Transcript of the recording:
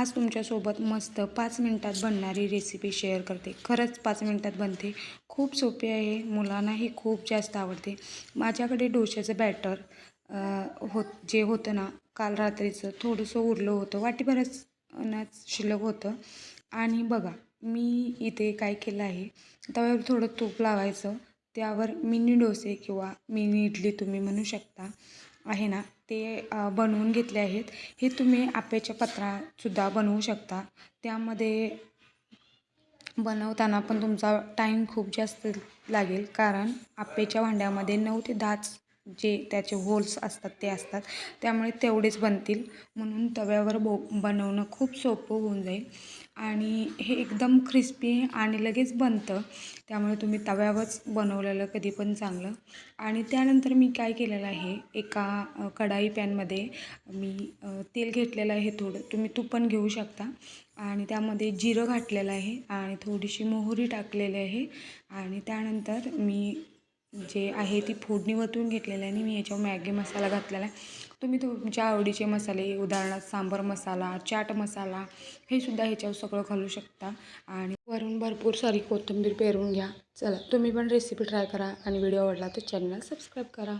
आज तुमच्यासोबत मस्त पाच मिनटात बनणारी रेसिपी शेअर करते. खरंच पाच मिनटात बनते. खूप सोपी आहे. मुलांनाही खूप जास्त आवडते. माझ्याकडे डोश्याचं बॅटर होत जे होतं ना काल रात्रीचं थोडंसं उरलं होतं. वाटीभरच नाच शिल्लक होतं. आणि बघा मी इथे काय केलं आहे. तव्यावर थोडं तूप लावायचं. त्यावर मिनी डोसे किंवा मिनी इडली तुम्ही म्हणू शकता. आहे ना ते बनवून घेतले आहेत. हे तुम्ही आप्याच्या पत्रातसुद्धा बनवू शकता. त्यामध्ये बनवताना पण तुमचा टाईम खूप जास्त लागेल. कारण आप्याच्या भांड्यामध्ये नऊ ते दहाच जे त्याचे होल्स असतात ते असतात. त्यामुळे तेवढेच बनतील. म्हणून तव्यावर बो बनवणं खूप सोपं होऊन जाईल. आणि हे एकदम क्रिस्पी आणि लगेच बनतं. त्यामुळे तुम्ही तव्यावरच बनवलेलं कधी पण चांगलं. आणि त्यानंतर मी काय केलेलं आहे एका कढाई पॅनमध्ये मी तेल घेतलेलं आहे थोडं. तुम्ही तूप पण घेऊ शकता. आणि त्यामध्ये जिरं घातलेलं आहे आणि थोडीशी मोहरी टाकलेली आहे. आणि त्यानंतर मी जे आहे ती फोडणी वतून घेतलेली आहे आणि मी याच्यावर मॅगी मसाला घातलेला आहे. तुम्ही तुमच्या आवडीचे मसाले उदाहरणार्थ सांबर मसाला चाट मसाला हे सुद्धा ह्याच्यावर सगळं घालू शकता. आणि वरून भरपूर सारी कोथिंबीर पेरून घ्या. चला तुम्ही पण रेसिपी ट्राय करा आणि व्हिडिओ आवडला तर चॅनल सबस्क्राईब करा.